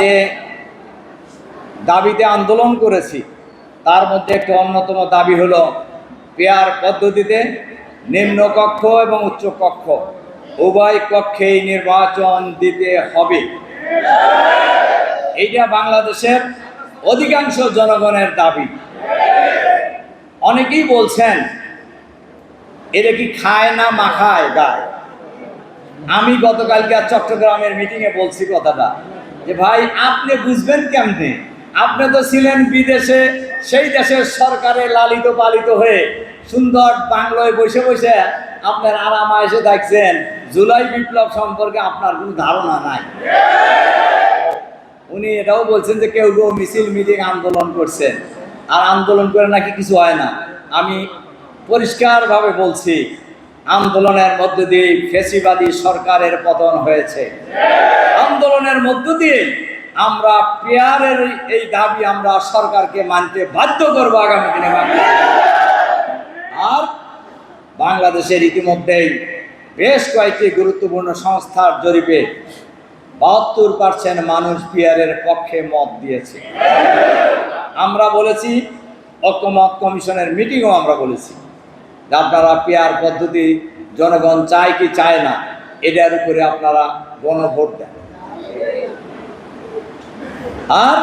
যে দাবিতে আন্দোলন করেছি, তার মধ্যে একটি অন্যতম দাবি হলো পেয়ার পদ্ধতিতে নিম্ন কক্ষ এবং উচ্চ কক্ষ, উভয় কক্ষেই নির্বাচন দিতে হবে। এইটা বাংলাদেশের অধিকাংশ জনগণের দাবি। অনেকেই বলছেন এটা কি খায় না মাখায় গায়? আমি গতকালকে চট্টগ্রামের মিটিংয়ে বলছি কথাটা। যে ভাই, আপনি বুঝবেন কেমনে? আপনি তো ছিলেন বিদেশে, সেই দেশের সরকারে লালিত পালিত হয়ে সুন্দর বাংলায় বসে বসে আপনার আরাম এসে দেখছেন, জুলাই বিপ্লব সম্পর্কে আপনার কোনো ধারণা নাই। উনি এটাও বলছেন যে কেউ কেউ মিছিল মিটিং আন্দোলন করছেন। আর আন্দোলন করে নাকি কিছু হয় না। আমি পরিষ্কারভাবে বলছি আন্দোলনের মধ্য দিয়ে ফেসিবাদী সরকারের পতন হয়েছে। আন্দোলনের মধ্য দিয়ে আমরা পেয়ারের এই দাবি আমরা সরকারকে মানতে বাধ্য করব আগামী দিনে আর বাংলাদেশের ইতিমধ্যেই বেশ কয়েকটি গুরুত্বপূর্ণ সংস্থার জরিপে বাহাত্তর পার্সেন্ট মানুষ পিয়ারের পক্ষে মত দিয়েছে। আমরা বলেছি ঐক্যমত কমিশনের মিটিংও আমরা বলেছি। আপনারা পেয়ার পদ্ধতি, জনগণ চায় কি চায় না এটার উপরে আপনারা গণভোট দেন। আর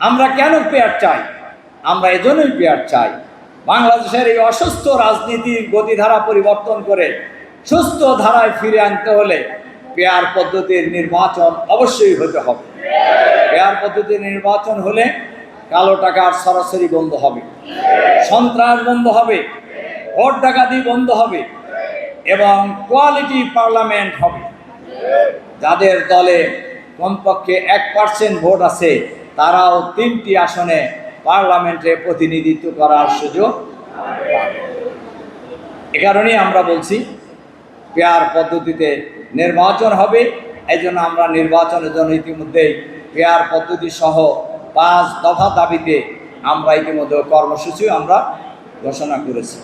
আমরা কেন পেয়ার চাই? আমরা এজন্যই পেয়ার চাই। বাংলাদেশের এই অসুস্থ রাজনীতির গতিধারা পরিবর্তন করে সুস্থ ধারায় ফিরে আনতে হলে পেয়ার পদ্ধতির নির্বাচন অবশ্যই হতে হবে। পেয়ার পদ্ধতির নির্বাচন হলে কালো টাকার সরাসরি বন্ধ হবে। সন্ত্রাস বন্ধ হবে। ভোট ডাকাতি বন্ধ হবে এবং কোয়ালিটি পার্লামেন্ট হবে। যাদের দলে কমপক্ষে এক পার্সেন্ট ভোট আছে, তারাও তিনটি আসনে পার্লামেন্টে প্রতিনিধিত্ব করার সুযোগ এ কারণেই আমরা বলছি, পেয়ার পদ্ধতিতে নির্বাচন হবে। এই জন্য আমরা নির্বাচনের জন্য ইতিমধ্যেই পেয়ার পদ্ধতি সহ পাঁচ দফা দাবিতে আমরা ইতিমধ্যে কর্মসূচি আমরা ঘোষণা করেছি।